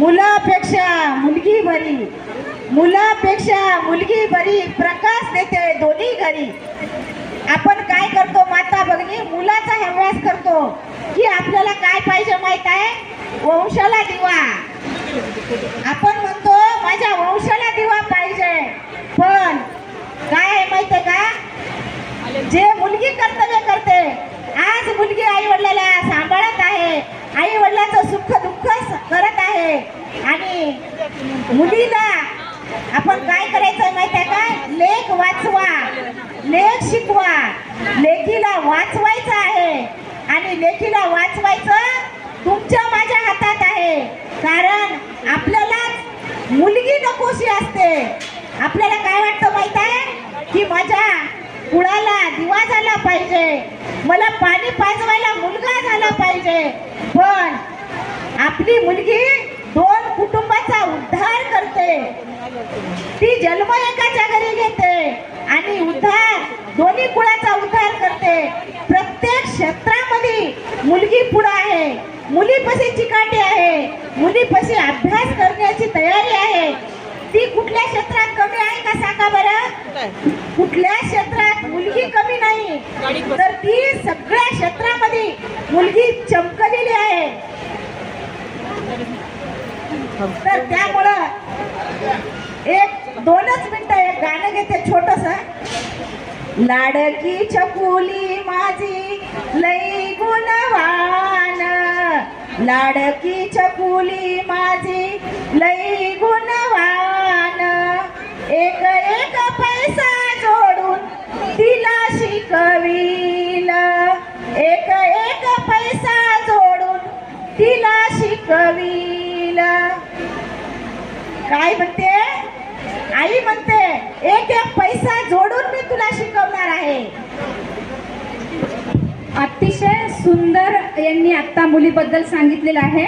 मुलापेक्षा मुलगी बरी. मुलापेक्षा मुलगी बरी प्रकाश देते दोन्ही घरी. आपण काय करतो माता भगिनी? मुलाचा हव्यास करतो. की आपल्याला काय पाहिजे माहीत आहे? वंशाला दिवा. आपण म्हणतो माझ्या वंशाला दिवा पाहिजे. पण काय आहे माहितीये का? जे मुलगी कर्तव्य करते आज मुलगी आई वडिलाला सांभाळत आहे. आई वडिलाचं सुख दुःख स- करत आहे आणि मुलीला आपण काय करायचं माहिती आहे का? लेख वाचवा. लेख शिकवा. लेखीला वाचवायचं आहे. आणि लेखीला वाचवायचं तुमच्या माझ्या हातात आहे. कारण आपल्याला मुलगी नकोशी असते. आपल्याला काय वाटतं माहीत आहे? की माझ्या कुळाला दिवा झाला पाहिजे. मला पाणी पाजवायला मुलगा झाला पाहिजे. पण आपली मुलगी दोन कुटुंबाचा उद्धार करते ती जन्म एकाच्या घरी घेते आणि उद्धार दोन्ही कुळाचा उद्धार करते. प्रत्येक क्षेत्रामध्ये मुलगी पुढे आहे. मुलीपाशी चिकाटी आहे. मुलीपाशी अभ्यास करण्याची तयारी आहे. ती कुठल्या क्षेत्रात कमी आहे का सांगा बरं? कुठल्या क्षेत्रात मुलगी कमी नाही. तर ती सगळ्या क्षेत्रामध्ये मुलगी चमकलेली आहे तर त्यामुळं एक दोनच मिनटं एक गाणं घेते छोटस. लाडकी चकुली माझी लई गुणवान. लाडकी चकुली माझी काय म्हणते? आई म्हणते एक एक पैसा जोडून मी तुला शिकवणार आहे. अतिशय सुंदर यांनी आता मुलीबद्दल सांगितलेलं आहे.